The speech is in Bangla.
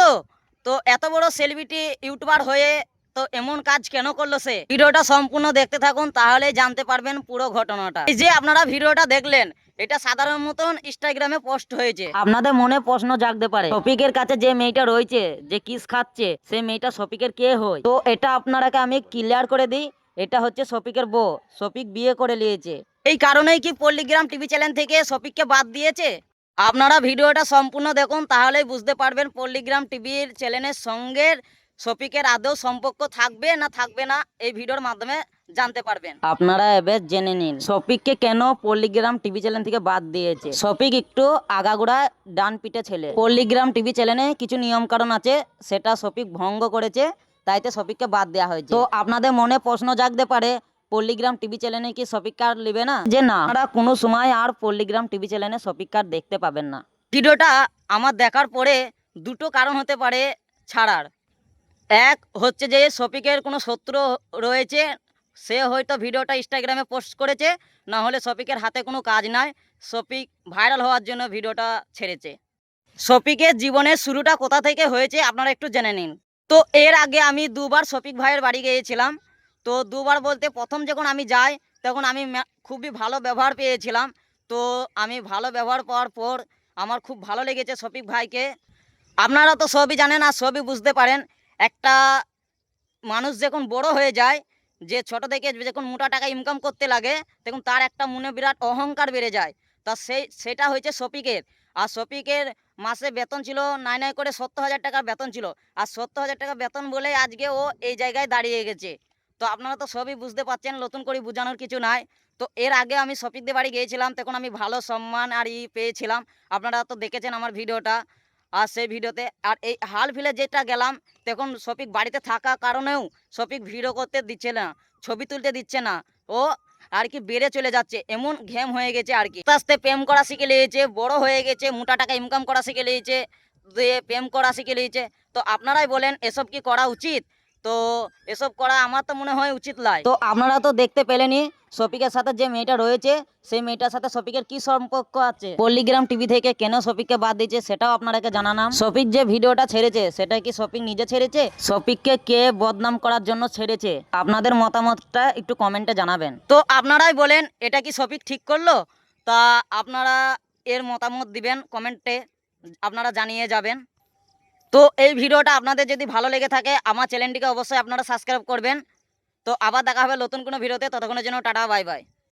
তো? তো এত বড় সেলিব্রিটি ইউটিউবার হয়ে তো এমন কাজ কেন করল সে? ভিডিওটা সম্পূর্ণ দেখতে থাকুন, তাহলে জানতে পারবেন পুরো ঘটনাটা। যে আপনারা ভিডিওটা দেখলেন, এটা সাধারণ মতন ইনস্টাগ্রামে পোস্ট হয়েছে। আপনাদের মনে প্রশ্ন জাগতে পারে, শফিকের কাছে যে মেয়েটা রয়েছে, যে কিস খাচ্ছে সেই মেয়েটা শফিকের কে হয়? তো এটা আপনারাকে আমি ক্লিয়ার করে দিই, এটা হচ্ছে শফিকের বউ, শফিক বিয়ে করে নিয়েছে। এই কারণেই কি পল্লীগ্রাম টিভি চ্যানেল থেকে শফিককে বাদ দিয়েছে? আপনারা ভিডিওটা সম্পূর্ণ দেখুন, তাহলেই বুঝতে পারবেন পল্লীগ্রাম টিভির চ্যানেলের সঙ্গে শফিকের আদৌ সম্পর্ক থাকবে না থাকবে না, এই ভিডিওর মাধ্যমে জানতে পারবেন। আপনারা এবার জেনে নিন, শফিককে কেন পল্লীগ্রাম টিভি চ্যানেল থেকে বাদ দিয়েছে? শফিক একটু আগাগোড়া ডান পিঠে ছেলে। পল্লীগ্রাম টিভি চ্যানেলে কিছু নিয়ম কারণ আছে, সেটা শফিক ভঙ্গ করেছে, তাইতে শফিককে বাদ দেওয়া হয়েছে। তো আপনাদের মনে প্রশ্ন জাগতে পারে পল্লীগ্রাম টিভি চ্যানেলে কি শফিক কার্ড নেবে না? যে না আপনারা কোনো সময় আর পল্লীগ্রাম টিভি চ্যানেলে শফিক কার্ড দেখতে পাবেন না। ভিডিওটা আমার দেখার পরে দুটো কারণ হতে পারে ছাড়ার। এক হচ্ছে যে শফিকের কোনো শত্রু রয়েছে, সে হয়তো ভিডিওটা ইনস্টাগ্রামে পোস্ট করেছে, না হলে শফিকের হাতে কোনো কাজ নাই। শফিক ভাইরাল হওয়ার জন্য ভিডিওটা ছেড়েছে। শফিকের জীবনের শুরুটা কোথা থেকে হয়েছে আপনারা একটু জেনে নিন। তো এর আগে আমি দুবার শফিক ভাইয়ের বাড়ি গিয়েছিলাম। তো দুবার বলতে প্রথম যখন আমি যাই, তখন আমি খুবই ভালো ব্যবহার পেয়েছিলাম। তো আমি ভালো ব্যবহার পাওয়ার পর আমার খুব ভালো লেগেছে শফিক ভাইকে। আপনারা তো সবই জানেন আর সবই বুঝতে পারেন, একটা মানুষ যখন বড় হয়ে যায়, যে ছোট থেকে যখন মোটা টাকা ইনকাম করতে লাগে, তখন তার একটা মনে বিরাট অহংকার বেড়ে যায়। তা সেই সেটা হয়েছে শফিকের। আর শফিকের মাসে বেতন ছিল নাই নাই করে সত্তর হাজার টাকার বেতন ছিল। আর সত্তর হাজার টাকা বেতন বলে আজকে ও এই জায়গায় দাঁড়িয়ে গেছে। তো আপনারা তো সবই বুঝতে পারছেন, নতুন করে বোঝানোর কিছু নাই। তো এর আগে আমি শফিকদের বাড়ি গিয়েছিলাম, তখন আমি ভালো সম্মান আর ই পেয়েছিলাম। আপনারা তো দেখেছেন আমার ভিডিওটা। আর সেই ভিডিওতে, আর এই হাল ফিলে যেটা গেলাম, তখন শফিক বাড়িতে থাকা কারণেও শফিক ভিডিও করতে দিচ্ছে না, ছবি তুলতে দিচ্ছে না। ও আর কি বেড়ে চলে যাচ্ছে, এমন ঘেম হয়ে গেছে আর কি। আস্তে আস্তে প্রেম করা শিখে নিয়েছে, বড় হয়ে গেছে মোটা টাকা ইনকাম করা শিখে নিয়েছে দিয়ে প্রেম করা শিখে নিয়েছে। তো আপনারাই বলেন, এসব কি করা উচিত? তো এসব করা আমার তো মনে হয় উচিত নয়। তো আপনারা তো দেখতে পেলেনই শফিকের সাথে যে মেয়েটা রয়েছে সেই মেয়েটার সাথে শফিকের কি সম্পর্ক আছে? পল্লীগ্রাম টিভি থেকে কেন শফিককে বাদ দিয়েছে সেটাও আপনারাকে জানালাম। শফিক যে ভিডিওটা ছেড়েছে সেটা কি শফিক নিজে ছেড়েছে? শফিককে কে বদনাম করার জন্য ছেড়েছে? আপনাদের মতামতটা একটু কমেন্টে জানাবেন। তো আপনারাই বলেন এটা কি শফিক ঠিক করল? তা আপনারা এর মতামত দিবেন কমেন্টে আপনারা জানিয়ে যাবেন। তো এই ভিডিওটা আপনাদের যদি ভালো লেগে থাকে, আমার চ্যানেলটিকে অবশ্যই আপনারা সাবস্ক্রাইব করবেন। তো আবার দেখা হবে নতুন কোনো ভিডিওতে, ততক্ষণের জন্য টাটা বাই বাই